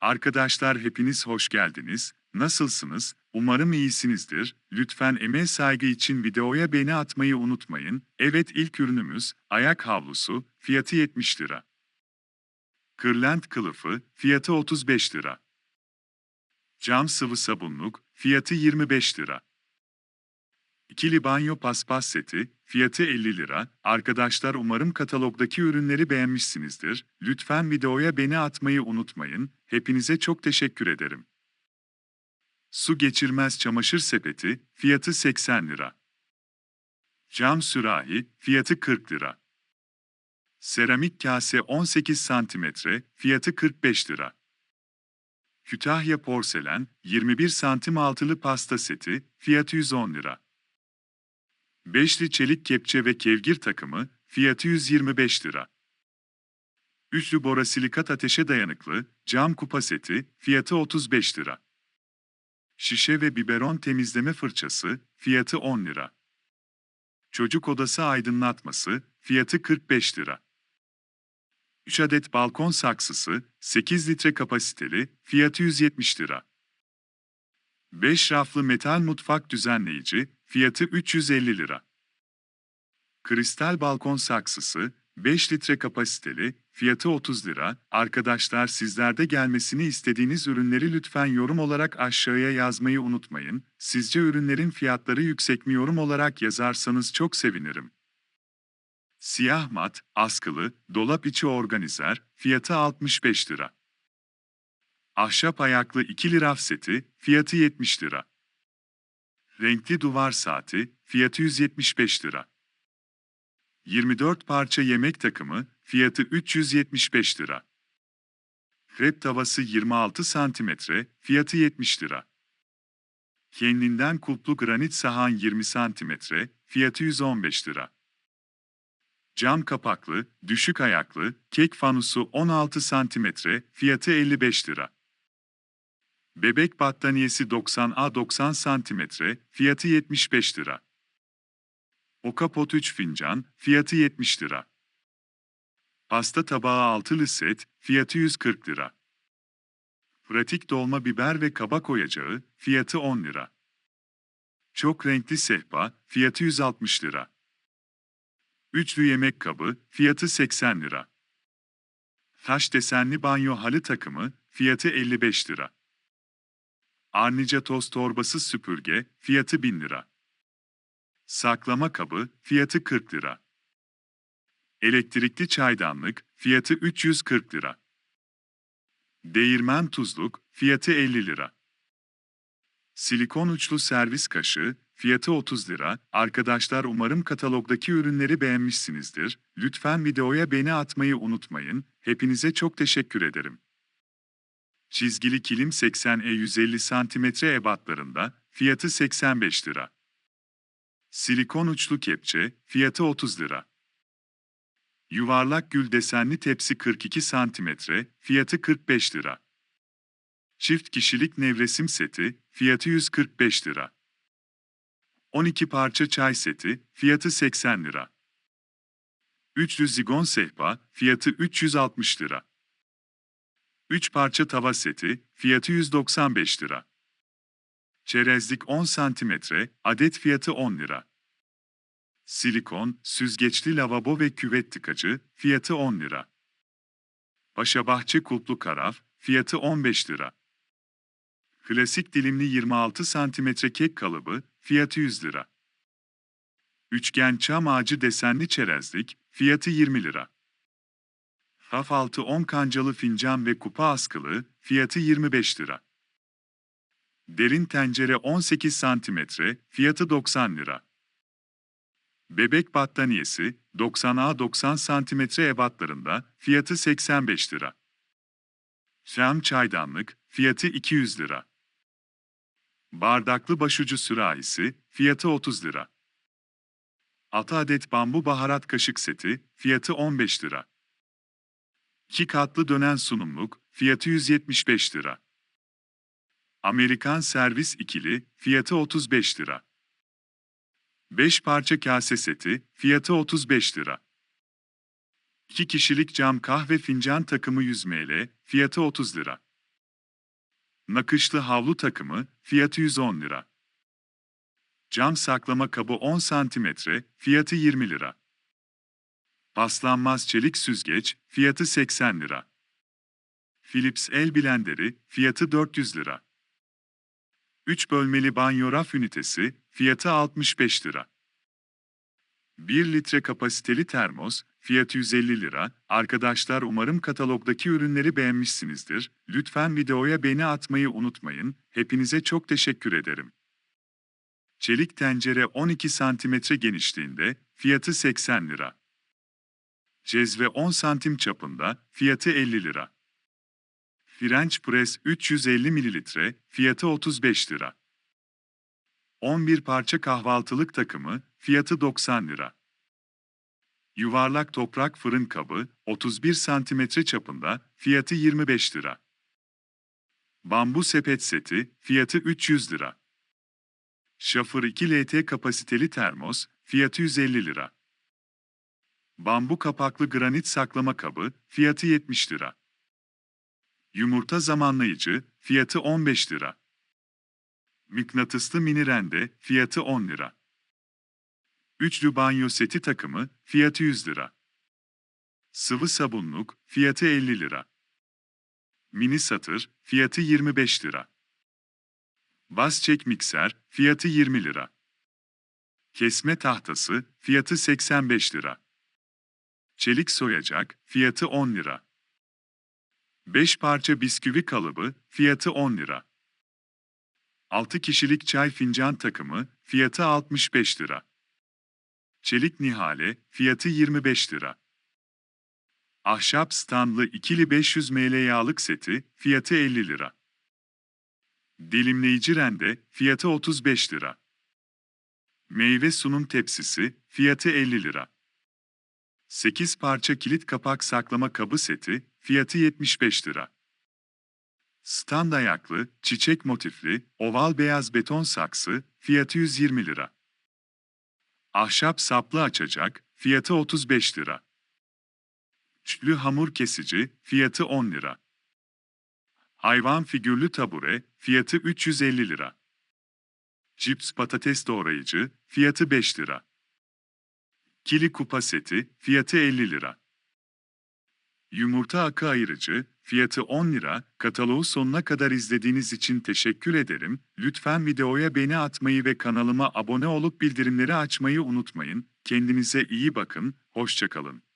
Arkadaşlar hepiniz hoş geldiniz. Nasılsınız? Umarım iyisinizdir. Lütfen emeğe saygı için videoya beğeni atmayı unutmayın. Evet ilk ürünümüz ayak havlusu, fiyatı 70 lira. Kırlent kılıfı, fiyatı 35 lira. Cam sıvı sabunluk, fiyatı 25 lira. İkili banyo paspas seti, fiyatı 50 lira. Arkadaşlar umarım katalogdaki ürünleri beğenmişsinizdir. Lütfen videoya beni atmayı unutmayın. Hepinize çok teşekkür ederim. Su geçirmez çamaşır sepeti, fiyatı 80 lira. Cam sürahi, fiyatı 40 lira. Seramik kase 18 santimetre, fiyatı 45 lira. Kütahya porselen, 21 santim altılı pasta seti, fiyatı 110 lira. Beşli çelik kepçe ve kevgir takımı, fiyatı 125 lira. Üçlü borasilikat ateşe dayanıklı, cam kupa seti, fiyatı 35 lira. Şişe ve biberon temizleme fırçası, fiyatı 10 lira. Çocuk odası aydınlatması, fiyatı 45 lira. 3 adet balkon saksısı, 8 litre kapasiteli, fiyatı 170 lira. 5 raflı metal mutfak düzenleyici, fiyatı 350 lira. Kristal balkon saksısı, 5 litre kapasiteli, fiyatı 30 lira. Arkadaşlar sizlerde gelmesini istediğiniz ürünleri lütfen yorum olarak aşağıya yazmayı unutmayın. Sizce ürünlerin fiyatları yüksek mi yorum olarak yazarsanız çok sevinirim. Siyah mat, askılı, dolap içi organizer, fiyatı 65 lira. Ahşap ayaklı ikili raf seti, fiyatı 70 lira. Renkli duvar saati, fiyatı 175 lira. 24 parça yemek takımı, fiyatı 375 lira. Krep tavası 26 santimetre, fiyatı 70 lira. Kendinden kulplu granit sahan 20 santimetre, fiyatı 115 lira. Cam kapaklı, düşük ayaklı, kek fanusu 16 santimetre, fiyatı 55 lira. Bebek battaniyesi 90A 90 santimetre, fiyatı 75 lira. Okapot 3 fincan, fiyatı 70 lira. Pasta tabağı altılı set, fiyatı 140 lira. Pratik dolma biber ve kabak oyacağı, fiyatı 10 lira. Çok renkli sehpa, fiyatı 160 lira. Üçlü yemek kabı, fiyatı 80 lira. Taş desenli banyo halı takımı, fiyatı 55 lira. Arnica toz torbası süpürge, fiyatı 1000 lira. Saklama kabı, fiyatı 40 lira. Elektrikli çaydanlık, fiyatı 340 lira. Değirmen tuzluk, fiyatı 50 lira. Silikon uçlu servis kaşığı, fiyatı 30 lira. Arkadaşlar umarım katalogdaki ürünleri beğenmişsinizdir. Lütfen videoya beğeni atmayı unutmayın. Hepinize çok teşekkür ederim. Çizgili kilim 80 e 150 cm ebatlarında, fiyatı 85 lira. Silikon uçlu kepçe, fiyatı 30 lira. Yuvarlak gül desenli tepsi 42 cm, fiyatı 45 lira. Çift kişilik nevresim seti, fiyatı 145 lira. 12 parça çay seti, fiyatı 80 lira. Üçlü zigon sehpa, fiyatı 360 lira. 3 parça tava seti, fiyatı 195 lira. Çerezlik 10 cm, adet fiyatı 10 lira. Silikon, süzgeçli lavabo ve küvet tıkacı, fiyatı 10 lira. Paşabahçe kulplu karaf, fiyatı 15 lira. Klasik dilimli 26 cm kek kalıbı, fiyatı 100 lira. Üçgen çam ağacı desenli çerezlik, fiyatı 20 lira. Raf altı 10 kancalı fincan ve kupa askılı, fiyatı 25 lira. Derin tencere 18 cm, fiyatı 90 lira. Bebek battaniyesi 90A 90 cm ebatlarında, fiyatı 85 lira. Şam çaydanlık, fiyatı 200 lira. Bardaklı başucu sürahisi, fiyatı 30 lira. 6 adet bambu baharat kaşık seti, fiyatı 15 lira. 2 katlı dönen sunumluk, fiyatı 175 lira. Amerikan servis ikili, fiyatı 35 lira. 5 parça kase seti, fiyatı 35 lira. 2 kişilik cam kahve fincan takımı 100 ml, fiyatı 30 lira. Nakışlı havlu takımı, fiyatı 110 lira. Cam saklama kabı 10 cm, fiyatı 20 lira. Paslanmaz çelik süzgeç, fiyatı 80 lira. Philips el blenderi, fiyatı 400 lira. 3 bölmeli banyo raf ünitesi, fiyatı 65 lira. 1 litre kapasiteli termos, fiyatı 150 lira. Arkadaşlar umarım katalogdaki ürünleri beğenmişsinizdir. Lütfen videoya beğeni atmayı unutmayın. Hepinize çok teşekkür ederim. Çelik tencere 12 cm genişliğinde, fiyatı 80 lira. Cezve 10 santim çapında, fiyatı 50 lira. French Press 350 ml, fiyatı 35 lira. 11 parça kahvaltılık takımı, fiyatı 90 lira. Yuvarlak toprak fırın kabı, 31 cm çapında, fiyatı 25 lira. Bambu sepet seti, fiyatı 300 lira. Şafır 2 LT kapasiteli termos, fiyatı 150 lira. Bambu kapaklı granit saklama kabı, fiyatı 70 lira. Yumurta zamanlayıcı, fiyatı 15 lira. Mıknatıslı mini rende, fiyatı 10 lira. Üçlü banyo seti takımı, fiyatı 100 lira. Sıvı sabunluk, fiyatı 50 lira. Mini satır, fiyatı 25 lira. Bas çek mikser, fiyatı 20 lira. Kesme tahtası, fiyatı 85 lira. Çelik soyacak, fiyatı 10 lira. 5 parça bisküvi kalıbı, fiyatı 10 lira. 6 kişilik çay fincan takımı, fiyatı 65 lira. Çelik nihale, fiyatı 25 lira. Ahşap standlı ikili 500 ml yağlık seti, fiyatı 50 lira. Dilimleyici rende, fiyatı 35 lira. Meyve sunum tepsisi, fiyatı 50 lira. 8 parça kilit kapak saklama kabı seti, fiyatı 75 lira. Stand ayaklı, çiçek motifli, oval beyaz beton saksı, fiyatı 120 lira. Ahşap saplı açacak, fiyatı 35 lira. Üçlü hamur kesici, fiyatı 10 lira. Hayvan figürlü tabure, fiyatı 350 lira. Cips patates doğrayıcı, fiyatı 5 lira. Kili kupa seti, fiyatı 50 lira. Yumurta akı ayırıcı, fiyatı 10 lira. Kataloğu sonuna kadar izlediğiniz için teşekkür ederim. Lütfen videoya beğeni atmayı ve kanalıma abone olup bildirimleri açmayı unutmayın. Kendinize iyi bakın, hoşçakalın.